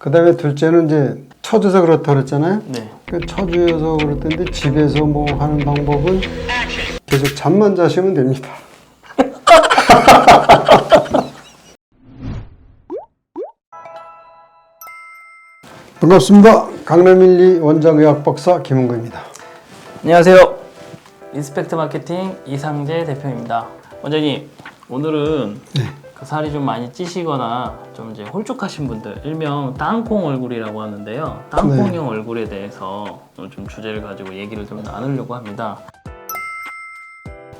그 다음에 둘째는 이제 처져서 그렇다 그랬잖아요. 네. 그 처져서 그렇던데 집에서 뭐 하는 방법은 계속 잠만 자시면 됩니다. 반갑습니다. 강남일리 원장의학 박사 김은구입니다. 안녕하세요. 인스펙트 마케팅 이상재 대표입니다. 원장님, 오늘은 그 살이 좀 많이 찌시거나 좀 이제 홀쭉하신 분들, 일명 땅콩 얼굴이라고 하는데요. 땅콩형 얼굴에 대해서 오늘 좀 주제를 가지고 얘기를 좀 나누려고 합니다.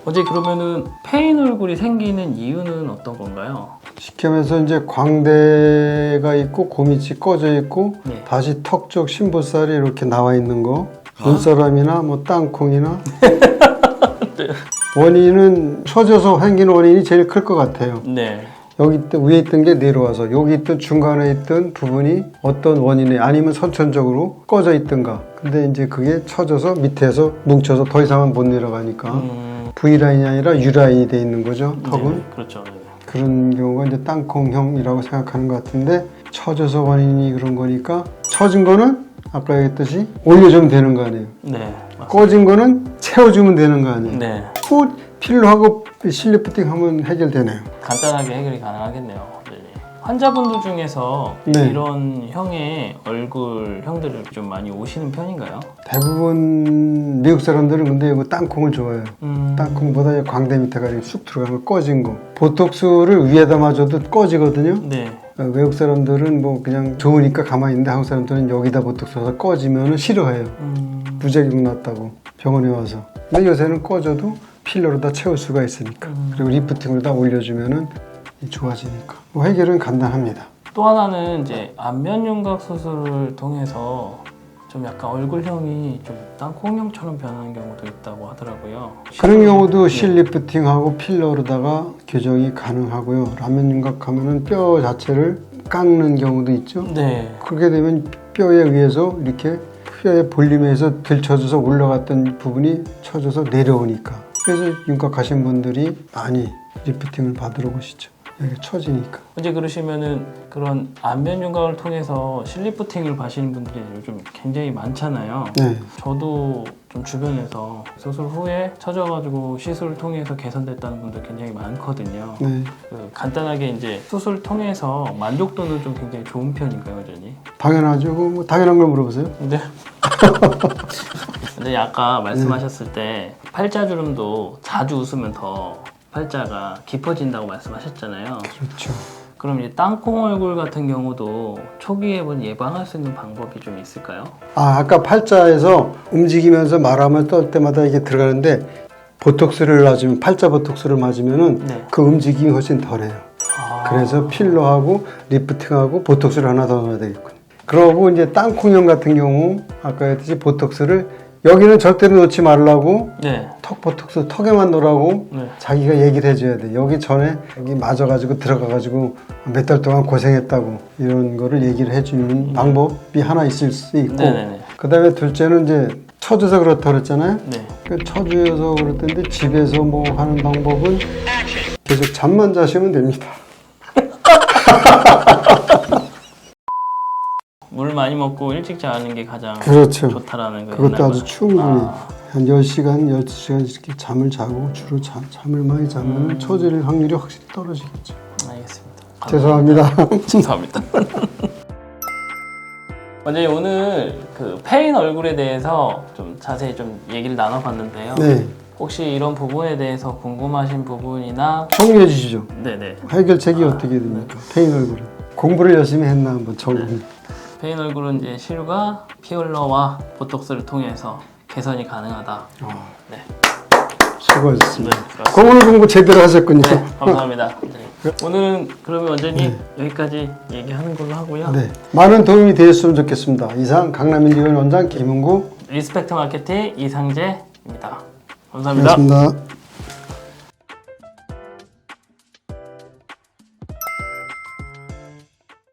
어제 그러면은 페인 얼굴이 생기는 이유는 어떤 건가요? 쉽게 말해서 이제 광대가 있고 고밑이 꺼져 있고 네. 다시 턱 쪽 심보살이 이렇게 나와 있는 거 눈사람이나 뭐 땅콩이나 원인은 처져서 생긴 원인이 제일 클 것 같아요. 네. 여기 있던 위에 있던 게 내려와서 여기 있던 중간에 있던 부분이 어떤 원인에 아니면 선천적으로 꺼져 있던가. 근데 이제 그게 처져서 밑에서 뭉쳐서 더 이상은 못 내려가니까 음, V 라인이 아니라 U 라인이 돼 있는 거죠. 턱은. 네, 그렇죠. 네. 그런 경우가 이제 땅콩형이라고 생각하는 것 같은데 처져서 원인이 그런 거니까 처진 거는 아까 얘기했듯이 올려주면 되는 거 아니에요. 네. 맞습니다. 꺼진 거는 채워주면 되는 거 아니에요. 네. 또 필러하고 실리프팅 하면 해결되네요. 간단하게 해결이 가능하겠네요. 네. 환자분들 중에서 네. 이런 형의 얼굴 형들을 좀 많이 오시는 편인가요? 대부분 미국 사람들은 근데 이거 땅콩을 좋아해요. 음, 땅콩보다 광대 밑에가 쑥 들어가면 꺼진 거. 보톡스를 위에다 맞아도 꺼지거든요. 네. 어, 외국 사람들은 뭐 그냥 좋으니까 가만히 있는데 한국 사람들은 여기다 보톡스 써서 꺼지면 싫어해요. 음, 부작용 났다고 병원에 와서. 근데 요새는 꺼져도 필러로 다 채울 수가 있으니까. 음. 그리고 리프팅으로 다 올려주면은 좋아지니까. 뭐 해결은 간단합니다. 또 하나는 이제 안면 윤곽 수술을 통해서 좀 약간 얼굴형이 좀 땅콩형처럼 변하는 경우도 있다고 하더라고요. 그런 경우도 네. 실리프팅하고 필러로다가 교정이 가능하고요. 라면 윤곽하면은 뼈 자체를 깎는 경우도 있죠. 네. 그렇게 되면 뼈에 의해서 이렇게 뼈의 볼륨에서 들쳐져서 올라갔던 부분이 쳐져서 내려오니까. 그래서 윤곽하신 분들이 많이 리프팅을 받으러 오시죠. 여기 처지니까. 이제 그러시면은 그런 안면 윤곽을 통해서 실리프팅을 받으시는 분들이 요즘 굉장히 많잖아요. 네. 저도 좀 주변에서 수술 후에 처져가지고 시술을 통해서 개선됐다는 분들 굉장히 많거든요. 네. 그 간단하게 이제 수술 통해서 만족도는 좀 굉장히 좋은 편인가요, 여전히? 당연하죠. 그뭐 당연한 걸 물어보세요. 근데 근데 아까 말씀하셨을 때 팔자주름도 자주 웃으면 더 팔자가 깊어진다고 말씀하셨잖아요. 그렇죠. 그럼 이 땅콩 얼굴 같은 경우도 초기에 뭐 예방할 수 있는 방법이 좀 있을까요? 아, 아까 팔자에서 움직이면서 말하면 떨 때마다 이게 들어가는데 보톡스를 맞으면 팔자 보톡스를 맞으면은 네. 그 움직임이 훨씬 덜해요. 아, 그래서 필러하고 리프팅하고 보톡스를 하나 더 넣어야 되겠군. 그러고 이제 땅콩형 같은 경우 아까 했듯이 보톡스를 여기는 절대로 놓지 말라고 네. 턱 보톡스 턱에만 놓으라고 네. 자기가 얘기를 해줘야 돼. 여기 전에 여기 맞아가지고 들어가가지고 몇 달 동안 고생했다고 이런 거를 얘기를 해주는 방법이 하나 있을 수 있고 네. 네네네. 그 다음에 둘째는 이제 처져서 그렇다 그랬잖아요. 네. 그 처져서 그랬던데 집에서 뭐 하는 방법은 계속 잠만 자시면 됩니다. 물 많이 먹고 일찍 자는 게 가장 그렇죠. 좋다라는 거 그것도 아주 말. 충분히 아, 한 10시간, 12시간 이렇게 잠을 자고 주로 잠, 잠을 많이 자면 음. 처질 확률이 확실히 떨어지겠죠. 알겠습니다. 죄송합니다. 죄송합니다. 원장님 오늘 그 페인 얼굴에 대해서 좀 자세히 좀 얘기를 나눠봤는데요. 네. 혹시 이런 부분에 대해서 궁금하신 부분이나 정리해 주시죠. 네네 해결책이 아, 어떻게 됩니까? 페인 얼굴은. 공부를 열심히 했나 한번 정 리. 페인 얼굴은 이제 실과 피올러와 보톡스를 통해서 개선이 가능하다. 어, 네, 수고하셨습니다. 네, 그렇습니다. 공부를 공부 제대로 하셨군요. 네, 감사합니다. 네. 오늘은 그러면 원장님 여기까지 얘기하는 걸로 하고요. 네. 많은 도움이 되었으면 좋겠습니다. 이상 강남일리원 원장 김은구 리스펙트 마케팅 이상재입니다. 감사합니다. 고맙습니다.